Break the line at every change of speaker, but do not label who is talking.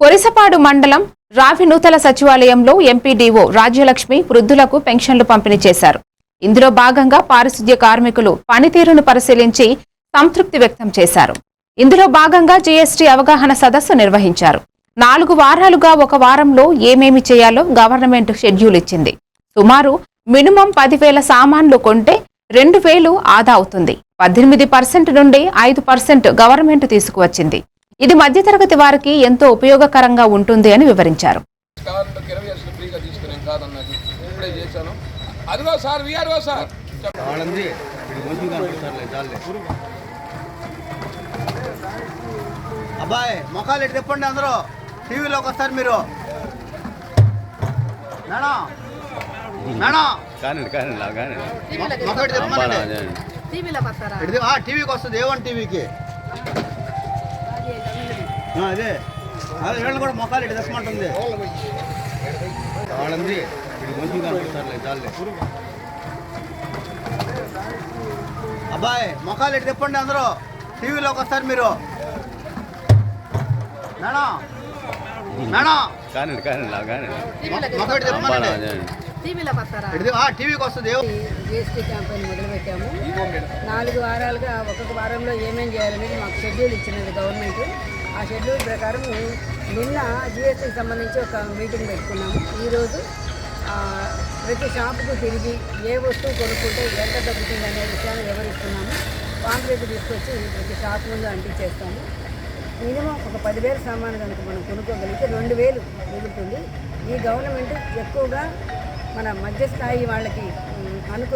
కొరిసపాడు మండలం రావి నూతన సచివాలయంలో ఎంపీడీఓ రాజ్యలక్ష్మి వృద్ధులకు పెన్షన్లు పంపిణీ చేశారు. ఇందులో భాగంగా పారిశుద్ధ్య కార్మికులు పనితీరును పరిశీలించి సంతృప్తి వ్యక్తం చేశారు. ఇందులో భాగంగా జీఎస్టీ అవగాహన సదస్సు నిర్వహించారు. నాలుగు వారాలుగా ఒక వారంలో ఏమేమి చేయాలో గవర్నమెంట్ షెడ్యూల్ ఇచ్చింది. సుమారు మినిమం పదివేల సామాన్లు కొంటే రెండు వేలు ఆదా అవుతుంది. పద్దెనిమిది పర్సెంట్ నుండి ఐదు పర్సెంట్ గవర్నమెంట్ తీసుకువచ్చింది. ఇది మధ్యతరగతి వారికి ఎంతో ఉపయోగకరంగా ఉంటుంది అని వివరించారు.
కావాలంటే ఇరవై లక్షలు ఫ్రీగా తీసుకుని కాదన్నది ఇప్పుడే చేశాను అదిగో సార్ విఆర్ఓ సార్
ఆడంది ఇది మంచిగా కనిపిస్తారులే చాలే అబ్బాయి మొఖాలు ఎటు తిప్పండి అందరూ టీవీలోకి వస్తారు మీరు మేడం మేడం
కానండి కానండి కానండి.
టీవీలోకి
వస్తుంది ఏ వన్ టీవీకి? అదే. అదే వీళ్ళు కూడా మొఖాలు ఎటు తెప్పమంటుంది ఆడంది ఇది చాలే అబ్బాయి మొఖాలు ఎటు తిప్పండి అందరూ. టీవీలోకి వస్తారు మీరు. మేడం మేడం
కానండి కానండి నా కానండి
టీవీకి వస్తుంది.
జిఎస్టీ క్యాంపెయిన్ మొదలుపెట్టాము. నాలుగు వారాలుగా ఒక్కొక్క వారంలో ఏమేం చేయాలనేది మాకు షెడ్యూల్ ఇచ్చినది గవర్నమెంట్. ఆ షెడ్యూల్ ప్రకారం నిన్న జిఎస్టీకి సంబంధించి ఒక మీటింగ్ పెట్టుకున్నాము. ఈరోజు ప్రతి షాపుకు తిరిగి ఏ వస్తువు కొనుక్కుంటే ఎంత తగ్గుతుంది అనే విషయాన్ని వివరిస్తున్నాము. పాంప్లెట్ తీసుకొచ్చి ప్రతి షాప్ ముందు అంటించేస్తాము. మినిమం ఒక పదివేల సామాను కనుక మనం కొనుక్కోగలిగితే రెండు వేలు మిగులుతుంది. ఈ గవర్నమెంట్ ఎక్కువగా మన మధ్య స్థాయి వాళ్ళకి